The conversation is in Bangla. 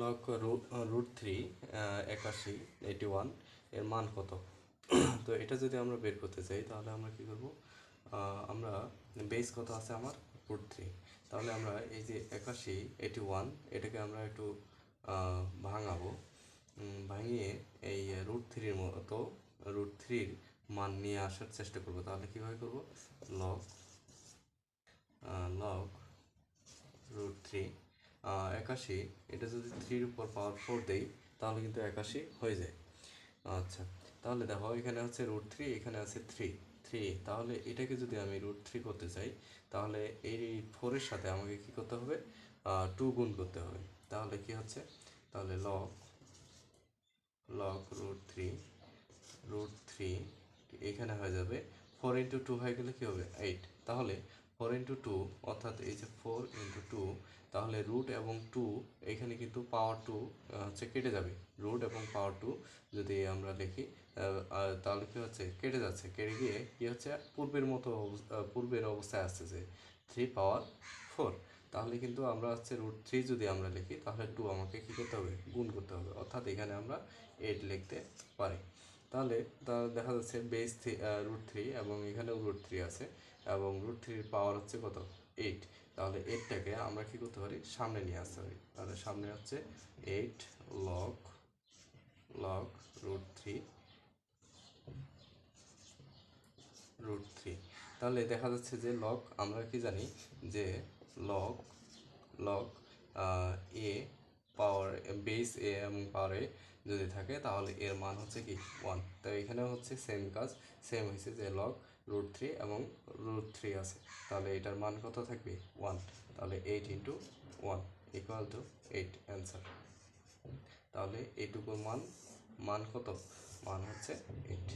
লক রুট থ্রি একাশি এইটি ওয়ানের মান কত? তো এটা যদি আমরা বের করতে চাই, তাহলে আমরা কি করব? আমরা বেস কত আছে আমার? রুট থ্রি তাহলে আমরা এই যে একাশি এইটি ওয়ান এটাকে আমরা একটু ভাঙাবো। ভাঙিয়ে এই রুট থ্রির মতো রুট থ্রির মান নিয়ে আসার চেষ্টা করব। তাহলে কীভাবে করব? লক লক রুট থ্রি একাশি। এটা যদি থ্রির উপর পাওয়ার ফোর দেই, তাহলে কিন্তু একাশি হয়ে যায়। আচ্ছা তাহলে দেখো, এখানে হচ্ছে রুট থ্রি এখানে আছে থ্রি থ্রি তাহলে এটাকে যদি আমি রুট থ্রি করতে চাই, তাহলে এই ফোরের সাথে আমাকে কি করতে হবে? টু গুণ করতে হবে। তাহলে কি হচ্ছে? তাহলে log log root three root three এখানে হয়ে যাবে। ফোর ইন্টু টু হয়ে গেলে কী হবে? এইট তাহলে ফোর ইন্টু টু অর্থাৎ এই যে ফোর ইন্টু টু তাহলে রুট এবং টু এখানে কিন্তু পাওয়ার টু হচ্ছে কেটে যাবে। রুট এবং পাওয়ার টু যদি আমরা লিখি তাহলে কী হচ্ছে? কেটে যাচ্ছে। কেটে গিয়ে কী হচ্ছে? পূর্বের মতো পূর্বের অবস্থায় আসতেছে। থ্রি পাওয়ার ফোর তাহলে কিন্তু আমরা হচ্ছে রুট থ্রি যদি আমরা লিখি, তাহলে টু আমাকে কী করতে হবে? গুণ করতে হবে। অর্থাৎ এখানে আমরা এইট লিখতে পারি। তাহলে তা দেখা যাচ্ছে বেস থ্রি রুট থ্রি এবং এখানেও রুট থ্রি আছে এবং রুট থ্রির পাওয়ার হচ্ছে কত? এইট তাহলে এইটটাকে আমরা কী করতে পারি? সামনে নিয়ে আসতে পারি। তাহলে সামনে হচ্ছে eight log log root three root three তাহলে দেখা যাচ্ছে যে লক আমরা কি জানি? যে log log a power base a এবং পাওয়ার যদি থাকে, তাহলে এর মান হচ্ছে কি ওয়ান তো এখানে হচ্ছে সেম কাজ সেম হয়েছে যে লক রুট থ্রি এবং রুট থ্রি আছে। তাহলে এটার মান কত থাকবে? ওয়ান তাহলে eight into one equal to eight answer তাহলে এইটুকুর মান মান কত? মান হচ্ছে এইট